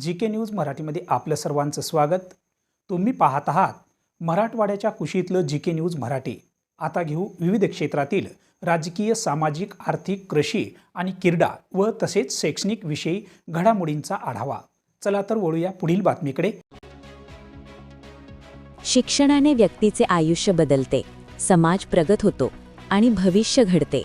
जी के news मराठीमध्ये आपलं सर्वांचं स्वागत. तुम्ही पाहत आहात मराठवाड्याच्या कुशीतलं जी के न्यूज मराठी. आता घेऊ विविध क्षेत्रातील राजकीय सामाजिक आर्थिक कृषी आणि क्रीडा व तसेच शैक्षणिक विषयी घडामोडींचा आढावा. चला तर वळूया पुढील बातमीकडे. शिक्षणाने व्यक्तीचे आयुष्य बदलते समाज प्रगत होतो आणि भविष्य घडते.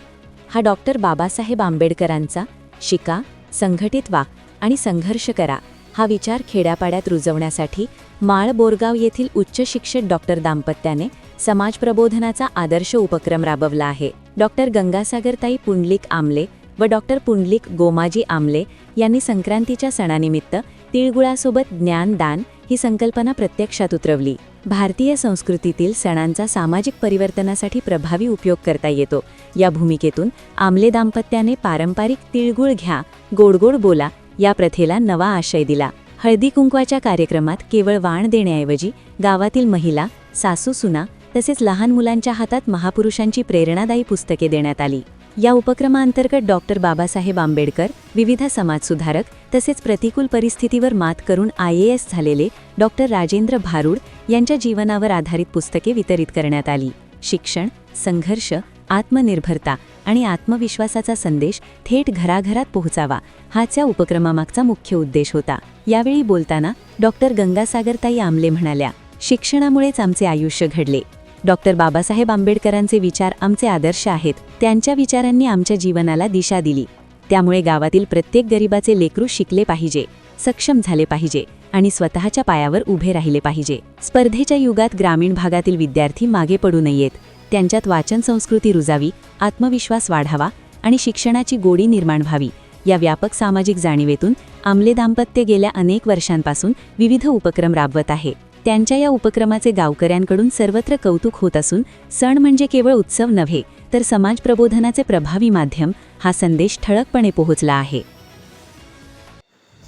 हा डॉक्टर बाबासाहेब आंबेडकरांचा शिका संघटित वा आणि संघर्ष करा. हा विचार खेड्यापाड्यात रुजवण्यासाठी माळ बोरगाव येथील उच्च शिक्षित डॉक्टर दाम्पत्याने समाज प्रबोधनाचा आदर्श उपक्रम राबवला आहे. डॉक्टर गंगासागरताई पुंडलिक आमले व डॉक्टर पुंडलिक गोमाजी आमले यांनी संक्रांतीच्या सणानिमित्त तिळगुळासोबत ज्ञानदान ही संकल्पना प्रत्यक्षात उतरवली. भारतीय संस्कृतीतील सणांचा सामाजिक परिवर्तनासाठी प्रभावी उपयोग करता येतो. या भूमिकेतून आमले दाम्पत्याने पारंपरिक तिळगुळ घ्या गोडगोड बोला या प्रथेला नवा आशय दिला. हळदी कुंकवाच्या कार्यक्रमात केवळ वाण देण्याऐवजी गावातील महिला सासू सुना तसेच लहान मुलांच्या हातात महापुरुषांची प्रेरणादायी पुस्तके देण्यात आली. या उपक्रमाअंतर्गत डॉक्टर बाबासाहेब आंबेडकर विविध समाजसुधारक तसेच प्रतिकूल परिस्थितीवर मात करून आय ए एस झालेले डॉक्टर राजेंद्र भारूड यांच्या जीवनावर आधारित पुस्तके वितरित करण्यात आली. शिक्षण संघर्ष आत्मनिर्भरता आणि आत्मविश्वासाचा संदेश थेट घराघरात पोहोचावा हाच या उपक्रमामागचा मुख्य उद्देश होता. यावेळी बोलताना डॉक्टर गंगासागरताई आमले म्हणाल्या शिक्षणामुळेच आमचे आयुष्य घडले. डॉक्टर बाबासाहेब आंबेडकरांचे विचार आमचे आदर्श आहेत. त्यांच्या विचारांनी आमच्या जीवनाला दिशा दिली. त्यामुळे गावातील प्रत्येक गरिबाचे लेकरू शिकले पाहिजे सक्षम झाले पाहिजे आणि स्वतःच्या पायावर उभे राहिले पाहिजे. स्पर्धेच्या युगात ग्रामीण भागातील विद्यार्थी मागे पडू नयेत. त्यांच्यात वाचन संस्कृती रुजावी आत्मविश्वास वाढावा आणि शिक्षणाची गोडी निर्माण व्हावी. या व्यापक सामाजिक जाणीवेतून आमले दाम्पत्य गेल्या अनेक वर्षांपासून विविध उपक्रम राबवत आहे. त्यांच्या या उपक्रमाचे गावकऱ्यांकडून सर्वत्र कौतुक होत असून सण म्हणजे केवळ उत्सव नव्हे तर समाज प्रबोधनाचे प्रभावी माध्यम हा संदेश ठळकपणे पोहोचला आहे.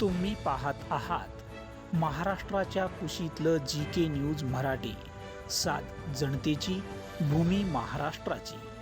तुम्ही पाहत आहात महाराष्ट्राच्या कुशीतलं जी के न्यूज मराठी. सात जनतेची भूमी महाराष्ट्राची.